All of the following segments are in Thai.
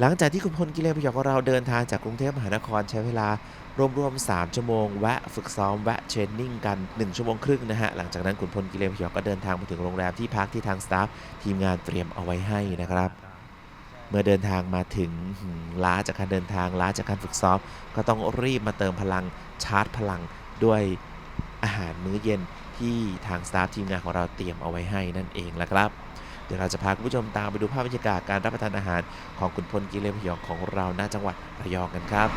หลังจากที่คุณพลกิเลนพยองของเราเดินทางจากกรุงเทพมหานครใช้เวลารวมๆ 3 ชั่วโมง แวะฝึกซ้อม แวะเทรนนิ่งกัน 1 ชั่วโมงครึ่งนะฮะ หลังจากนั้นคุณพลกิเลนพยองก็เดินทางมาถึงโรงแรมที่พักที่ทางสตาฟทีมงานเตรียมเอาไว้ให้นะครับ เมื่อเดินทางมาถึงล้าจากการเดินทางล้าจากการฝึกซ้อม ก็ต้องรีบมาเติมพลังชาร์จพลังด้วยอาหารมื้อเย็นที่ทางสตาฟทีมงานของเราเตรียมเอาไว้ให้นั่นเองละครับ เดี๋ยวเราจะพาคุณผู้ชมตามไปดูภาพบรรยากาศการรับประทานอาหารของคุณพลกิเลนพยองของเราณจังหวัดระยองกันครับ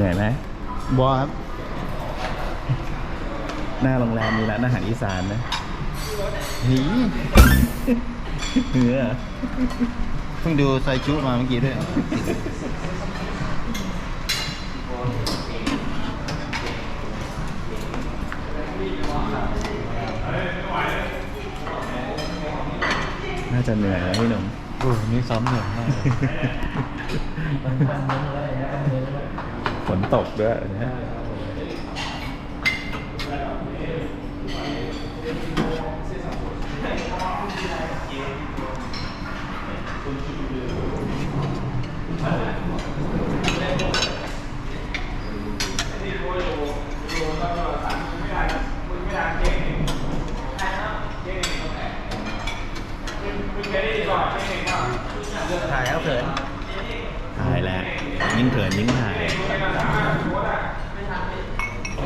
เหนื่อยไหมบอครับหน้าโรงแรมมีร้านอาหารอีสานนะหนีเหนื่อยเพิ่งดูไซจุมาเมื่อกี้ด้วยน่าจะเหนื่อยนะพี่หนุ่มโอ้นี่ซ้อมเหนื่อยมาก ฝนตกด้วยนะ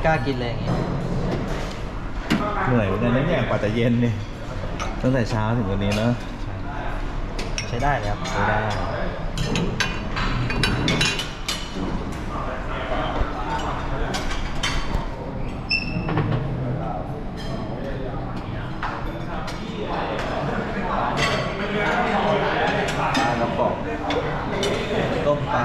กล้ากินเลยอย่างงี้เหนื่อยเหมือนกันนะเนี่ยกว่าจะเย็นเนี่ยตั้งแต่เช้าถึงวันนี้เนอะใช้ได้เลยครับใช้ได้ ปลากระป๋องต้มปลา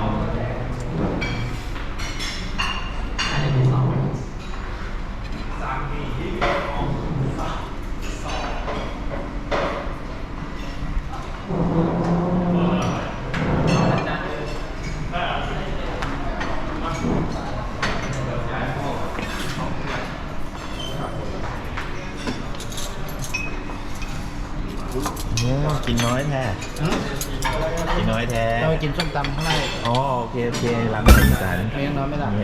เนี่ยกินน้ อยแท้กินน้อยแท้เราไปกินส้มตำข้างในอ๋อโอเคโอเคร้านอาหารอีสานเลี้ยงน้อยไม่ได้เ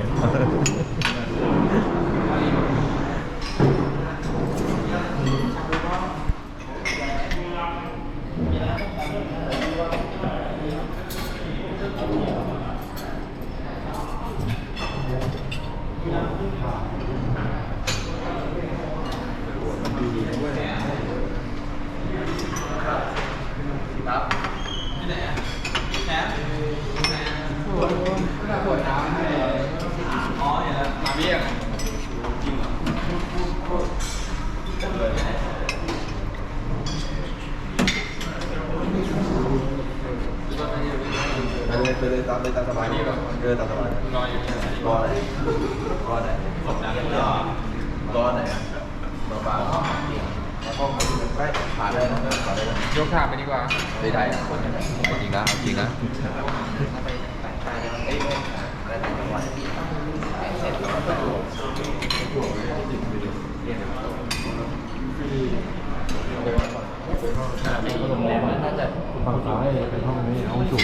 ามเลตามสบายเดินตามสบายรออยู่ที่ไหนรอไหนรอไหนกดดันรอรอไหนมาบ้าห้องไม่ผ่านได้นะผ่านยกขาไปดีกว่าไม่ได้อะจริงนะจริงนะฝั่งซ้ายเป็นห้องนี้ห้องจุด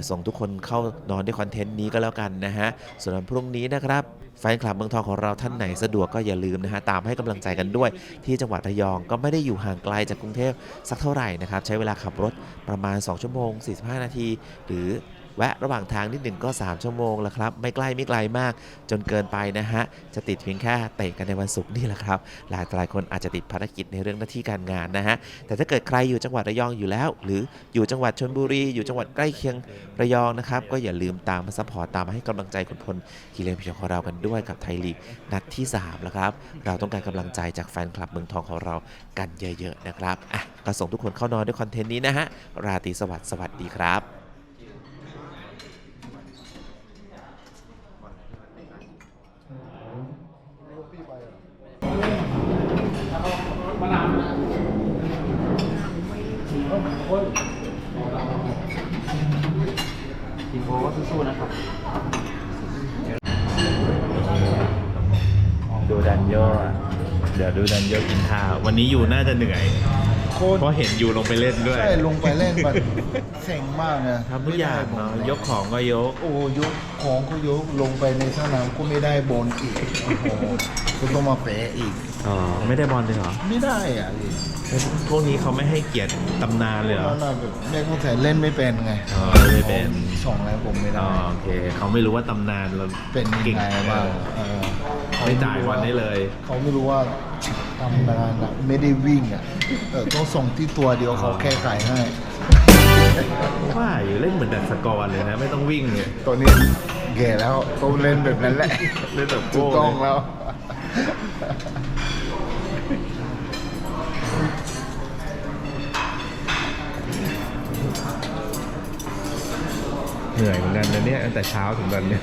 ดี๋ยวส่งทุกคนเข้านอนด้วยคอนเทนต์นี้ก็แล้วกันนะฮะส่วนวันพรุ่งนี้นะครับแฟนคลับเมืองทองของเราท่านไหนสะดวกก็อย่าลืมนะฮะตามให้กำลังใจกันด้วย ที่จังหวัดระยองก็ไม่ได้อยู่ห่างไกลจากกรุงเทพสักเท่าไหร่นะครับใช้เวลาขับรถประมาณ 2 ชั่วโมง 45 นาที หรือ แวะระหว่างทางนิดหนึ่งก็ 3 ชั่วโมงแล้วครับไม่ใกล้ไม่ไกลมากจนเกินไปนะฮะจะติดเพียงแค่เตะกันในวันศุกร์นี่แหละครับหลายหลายคนอาจจะติดภารกิจในเรื่องหน้าที่การงานนะฮะแต่ถ้าเกิดใครอยู่จังหวัดระยองอยู่แล้ว หรืออยู่จังหวัดชนบุรี อยู่จังหวัดใกล้เคียงระยองนะครับก็อย่าลืมตามมาซัพพอร์ตตามมาให้กำลังใจคุณพลกีเลนพิชของเรากันด้วยกับไทยลีกนัดที่3แล้วครับเราต้องการกำลังใจจากแฟนคลับเมืองทองของเรากันเยอะๆนะครับอะก็ส่งทุกคนเข้านอนด้วยคอนเทนต์นี้นะฮะราตรีสวัสดิ์สวัสดีครับ ทีมโบก็สู้ๆนะครับ ดูดันโยอะเดี๋ยวดูดันโยกินข้าว วันนี้อยู่น่าจะเหนื่อยโคตรเพราะเห็นอยู่ลงไปเล่นด้วยใช่ลงไปเล่นแบบเซ็งมากนะทำทุกอย่างเนาะยกของก็ยก โอ้ยกของก็ยกลงไปในสนามก็ไม่ได้บอลอีกโอ้โหก็ต้องมาแปะอีกอ๋อไม่ได้บอลเลยเหรอไม่ได้อะพี่พวกนี้เขาไม่ให้เกียรติตำนานเลยเหรแล้อวน่ะแบบแม่ก็ใส่เล่นไม่เป็นไงอ๋อไม่เป็นสองแล้วผมไม่อ๋ได้อโอเคเขาไม่รู้ว่าตำนานเราเป็นยังเก่งไงบ้างเออไม่จ่ายบอลได้เลย เขาไม่รู้ว่า ทำนานอะไม่ได้วิ่งอะเออต้องส่งที่ตัวเดียวเขาแค่ไก่ให้ ว่าอยู่เล่นเหมือนดักสกอร์เลยนะ ไม่ต้องวิ่งเลยตัวนี้แก่แล้วต้องเล่นแบบนั้นแหละเล่นแบบถูโก้กต้องเลยแล้ว เหนื่อยเหมือนกันนะเนี่ยตั้งแต่เช้าถึงตอนเนี้ย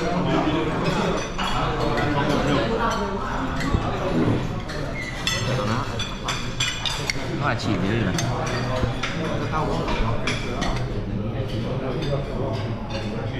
Chị?